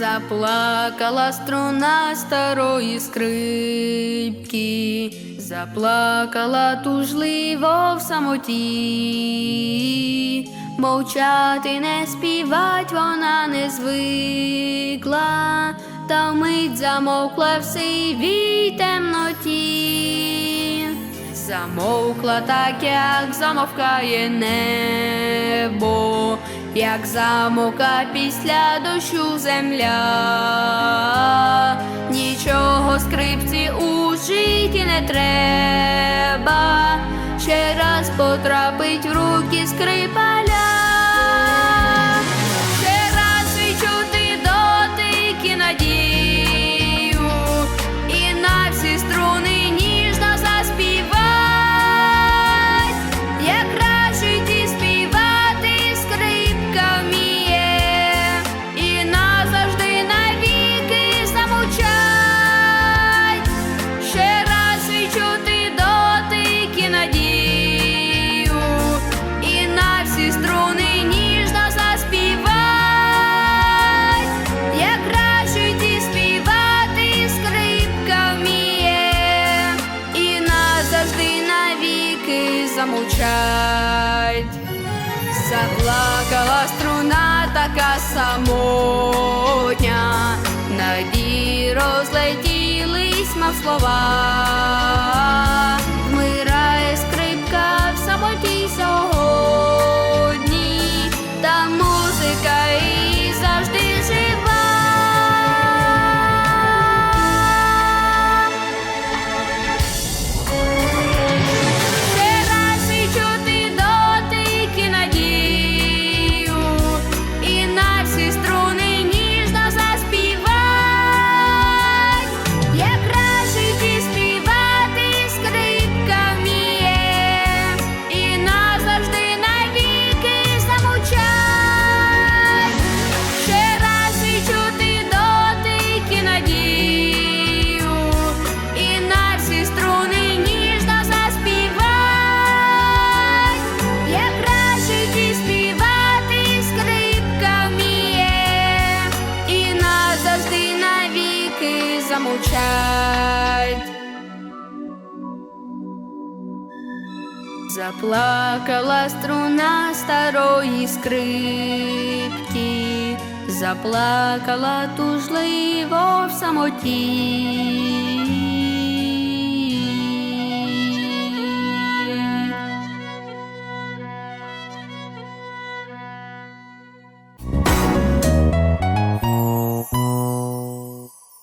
Заплакала струна старої скрипки, заплакала тужливо в самоті, мовчати не співать вона не звикла, та вмить замовкла в сивій темноті, замовкла так, як замовкає небо, як замока після дощу земля, нічого скрипці у житті не треба, ще раз потрапить в руки скрипаля. Замовчать. Заплакала струна така самотня, надії розлетілись, мав слова. Навіки. Заплакала струна старої скрипки, заплакала тужливо в самоті,